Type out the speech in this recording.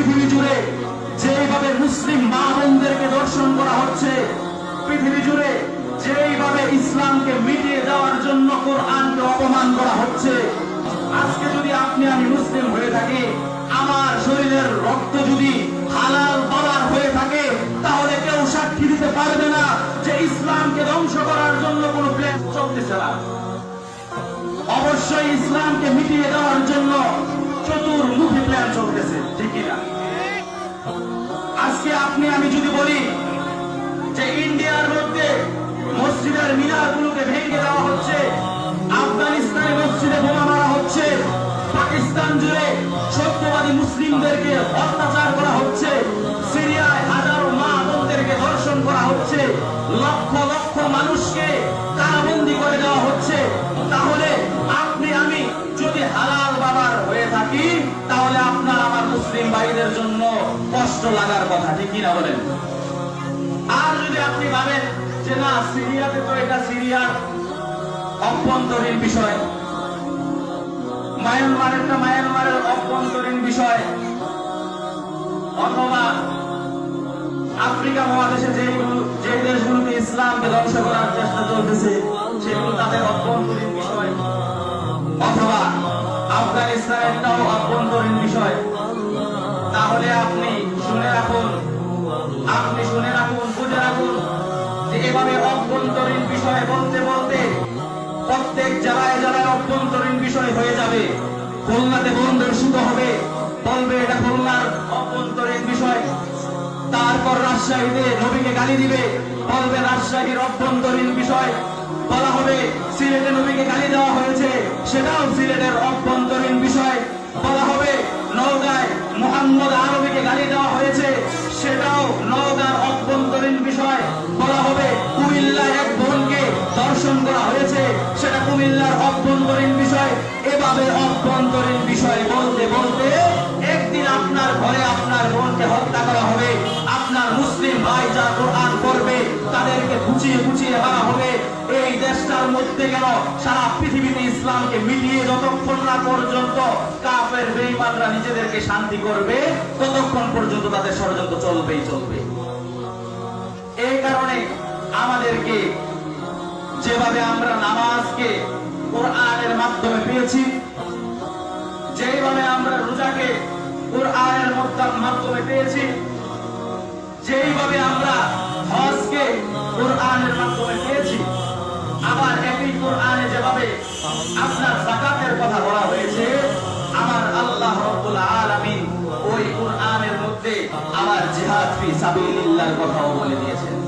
পৃথিবী জুড়ে যেইভাবে মুসলিম মা বোনদেরকে দর্শন করা হচ্ছে, পৃথিবী জুড়ে যেইভাবে ইসলামকে মিটিয়ে দেওয়ার জন্য কোরআনকে অপমান করা হচ্ছে, আজকে যদি আপনি আমি মুসলিম হয়ে থাকি, আমার শরীরের রক্ত যদি হালাল বাবার হয়ে থাকে, তাহলে কেউ সাক্ষী দিতে পারবে না যে ইসলামকে ধ্বংস করার জন্য কোন প্ল্যান চলতেছে না। অবশ্যই ইসলামকে মিটিয়ে দেওয়ার জন্য চতুর্মুখী প্ল্যান চলতেছে ঠিকই মসজিদের মিনারগুলোকে ভেঙে দেওয়া হচ্ছে। আফগানিস্তানের মসজিদে বোমা মারা হচ্ছে। পাকিস্তান জুড়ে সত্যবাদী মুসলিমদেরকে অত্যাচার করা হচ্ছে। সিরিয়ায় হাজারো মা বোনদেরকে ধর্ষণ করা হচ্ছে। লক্ষ লক্ষ মানুষকে কারাবন্দি করে দেওয়া হচ্ছে। তাহলে আপনি, আমি যদি হালাল বাবার হয়ে থাকি, তাহলে আপনার আমার মুসলিম ভাইদের জন্য কষ্ট লাগার কথা, ঠিক কিনা বলেন? আর যদি আপনি ভাবেন যে না, সিরিয়াতে তো এটা সিরিয়ার অভ্যন্তরীণ বিষয়। মায়ানমারেরটা মায়ানমারের অভ্যন্তরীণ বিষয়। অথবা আফ্রিকা মহাদেশে যে যে দেশগুলোতে ইসলামকে ধ্বংস করার চেষ্টা চলতেছে, সেগুলো তাদের অভ্যন্তরীণ বিষয়। অথবা আফগানিস্তানেরটাও অভ্যন্তরীণ বিষয়। তাহলে আপনি শুনে রাখুন এভাবে অভ্যন্তরীণ বিষয় বলতে বলতে প্রত্যেক জেলায় জেলায় অভ্যন্তরীণ বিষয় হয়ে যাবে। খুলনাতে বন্ধের শুরু হবে। বলবে এটা খুলনার অভ্যন্তরীণ বিষয়। তারপর রাজশাহীতে নবীকে গালি দিবে। বলবে রাজশাহীর অভ্যন্তরীণ বিষয় বলা হবে। সিলেটে নবীকে গালি দেওয়া হয়েছে। সেটাও সিলেটের অভ্যন্তরীণ দর্শন করা হয়েছে, সেটা কুমিল্লার অভ্যন্তরীণ বিষয়। এভাবে অভ্যন্তরীণ বিষয় বলতে বলতে একদিন আপনার ঘরে আপনার বোনকে হত্যা করা হবে। আপনার মুসলিম ভাই যা কোরআন করবে তাদেরকে বুঝিয়ে বুঝিয়ে মারা হবে। এই দেশটার মধ্যে গেল সারা পৃথিবীতে ইসলামকে মিলিয়ে যতক্ষণ না পর্যন্ত কাফের বেঈমানরা নিজেদেরকে শান্তি করবে, ততক্ষণ পর্যন্ত তাদের ষড়যন্ত্র চলবেই চলবে। এই কারণে আমাদেরকে যেভাবে আমরা নামাজকে কোরআনের মাধ্যমে পেয়েছি। যেভাবে আমরা রোজাকে কোরআনের মধ্য- মাধ্যমে পেয়েছি, যেইভাবে আমরা হজকে কোরআনের মাধ্যমে পেয়েছি, আবার একই কোরআনে যেভাবে আপনার জাকাতের কথা বলা হয়েছে, আমার আল্লাহ রব্বুল আলামিন ওই কোরআনের মধ্যে আবার জিহাদ ফি সাবিলিল্লাহর কথাও বলে দিয়েছেন।